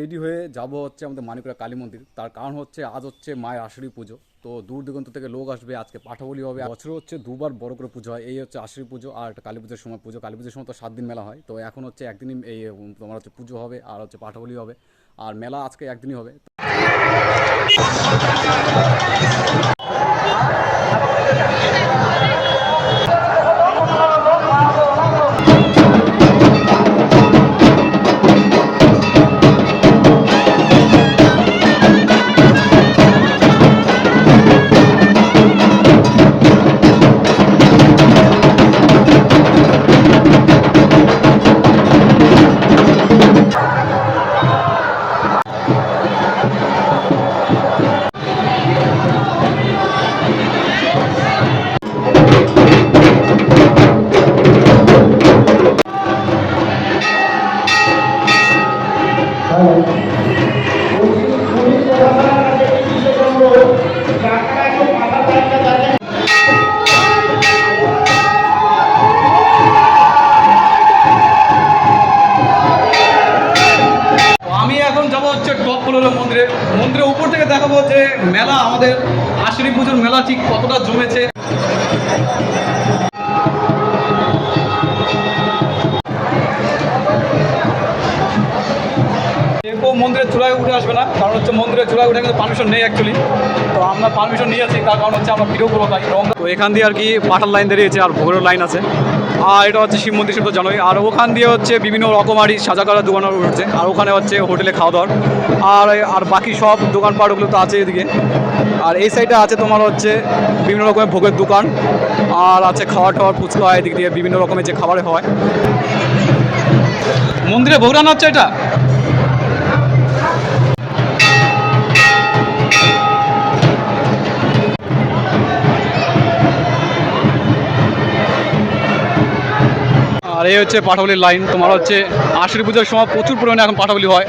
Ready হয়ে যাব হচ্ছে আমাদের মানিকরা কালী মন্দির। তার কারণ হচ্ছে আজ হচ্ছে মায়ের আশুরি পুজো। তো দূর দিগন্ত থেকে লোক আসবে, আজকে পাঠাবলি হবে। বছর হচ্ছে দুবার বড় করে পুজো হয়। এই হচ্ছে আশুরি পুজো আর কালী পুজোর সময় পুজো। কালী পুজোর সময় তো সাত দিন মেলা হয়। তো এখন হচ্ছে একদিনই এই তোমার হচ্ছে পুজো হবে আর হচ্ছে পাঠাবলি হবে। আর মেলা আজকে একদিনই হবে। মন্দিরে। মন্দিরের উপর থেকে দেখাবো যে মেলা আমাদের আশুরি পুজোর মেলা ঠিক কতটা জমেছে। চূড়ায় উঠে আসবে না, কারণ হচ্ছে মন্দিরের চূড়ায় উঠে কিন্তু পারমিশন নেই অ্যাকচুয়ালি তো আমরা পারমিশন নিয়ে নিয়েছি, তার কারণ হচ্ছে আমরা ভিডিও করব তাই। তো এখান দিয়ে আর কি পাঠার লাইন দাঁড়িয়েছে আর ভোগের লাইন আছে। আর এটা হচ্ছে শিব মন্দির সেটা জানোই। আর ওখান দিয়ে হচ্ছে বিভিন্ন রকমারি সাজা করা দোকান উঠছে আর ওখানে হচ্ছে হোটেলে খাওয়া দাওয়ার। আর আর বাকি সব দোকানপাট ওগুলো তো আছে এদিকে। আর এই সাইডে আছে তোমার হচ্ছে বিভিন্ন রকমের ভোগের দোকান। আর আছে খাওয়া টাওয়ার, ফুচকা, এদিক দিয়ে বিভিন্ন রকমের যে খাবারে হয়। মন্দিরে ভোগ রান্না হচ্ছে এটা? এই হচ্ছে পাঠাবলির লাইন তোমার হচ্ছে আশির পুজোর সময় প্রচুর পরিমাণে এখন পাঠাবলি হয়।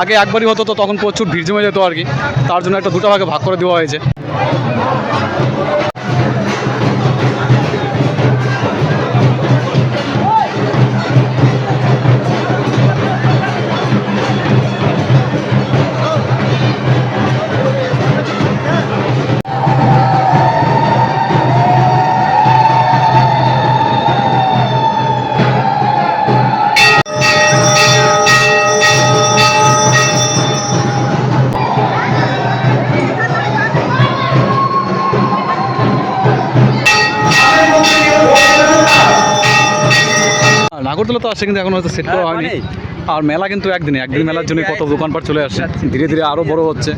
আগে একবারই হতো তো তখন প্রচুর ভিড় জমে যেত আর কি। তার জন্য একটা দুটো ভাগে ভাগ করে দেওয়া হয়েছে। আর নাগরদোলা তো আসে কিন্তু এখন হয়তো সেট করা হয়নি। আর মেলা কিন্তু একদিনে একদিন মেলার জন্য কত দোকানপাট চলে আসে। ধীরে ধীরে আরও বড় হচ্ছে।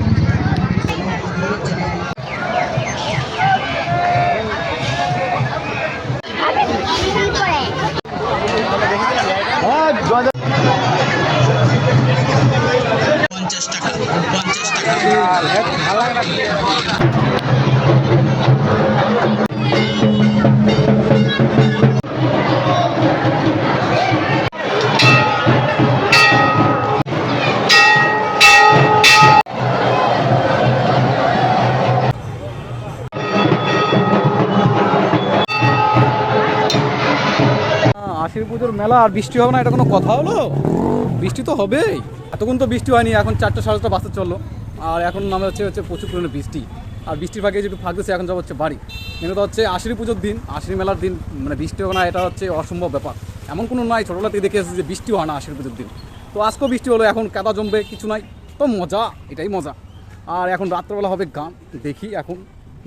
আশির পুজোর মেলা আর বৃষ্টি হবে না, এটা কোনো কথা হলো? বৃষ্টি তো হবেই। এতক্ষণ তো বৃষ্টি হয়নি, এখন চারটে সাড়ে চারটা বাসে চলল। আর এখন নামে হচ্ছে হচ্ছে প্রচুর পরিমাণে বৃষ্টি। আর বৃষ্টির ফাঁকে যেটু ফাঁক দিচ্ছে, এখন যাব হচ্ছে বাড়ি। কিন্তু হচ্ছে আশির পুজোর দিন আশির মেলার দিন মানে বৃষ্টি হবে না, এটা হচ্ছে অসম্ভব ব্যাপার। এমন কোনো নাই, ছোটোবেলা থেকে দেখে এসেছি যে বৃষ্টি হয় না আশির পুজোর দিন। তো আজকেও বৃষ্টি হলো, এখন কাদা জমবে, কিছু নাই। তো মজা, এটাই মজা। আর এখন রাত্রেবেলা হবে গান, দেখি এখন।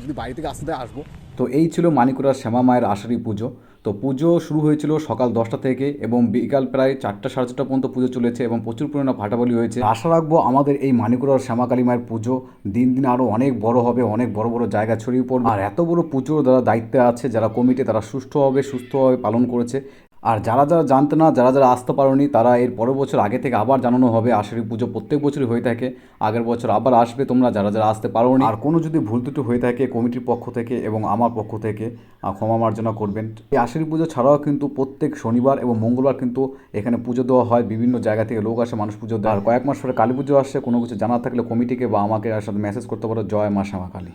যদি বাড়ি থেকে আসতে আসব। তো এই ছিল মানিকুরার শ্যামা মায়ের আষাঢ়ি পুজো। তো পুজো শুরু হয়েছিল সকাল দশটা থেকে এবং বিকাল প্রায় চারটা, সাড়ে চারটা পর্যন্ত পুজো চলেছে এবং প্রচুর পরিমাণে ভাটাবলি হয়েছে। আশা রাখব আমাদের এই মানিকুরার শ্যামাকালী মায়ের পুজো দিন দিন আরও অনেক বড় হবে, অনেক বড় বড় জায়গা ছড়িয়ে পড়বে। আর এত বড় পুজোর যারা দায়িত্বে আছে, যারা কমিটি, তারা সুষ্ঠুভাবে, সুস্থভাবে পালন করেছে আর যারা যারা জানতো না, যারা যারা আসতে পারেনি, তারা এর পরের বছর আগে থেকে আবার জানানো হবে। আষাঢ়ি পুজো প্রত্যেক বছরই হয়ে থাকে। আগের বছর আবার আসবে তোমরা, যারা যারা আসতে পারো পারোনি। আর কোনো যদি ভুল ত্রুটি হয়ে থাকে কমিটির পক্ষ থেকে এবং আমার পক্ষ থেকে ক্ষমা মার্জনা করবেন। এই আষাঢ়ি পুজো ছাড়াও কিন্তু প্রত্যেক শনিবার এবং মঙ্গলবার কিন্তু এখানে পুজো দেওয়া হয়। বিভিন্ন জায়গা থেকে লোক আসে, মানুষ পুজো দেয়। আর কয়েক মাস পরে কালী পুজো আসছে কোনো কিছু জানা থাকলে কমিটিকে বা আমাকে সাথে মেসেজ করতে পারো। জয় মা শ্যামা কালী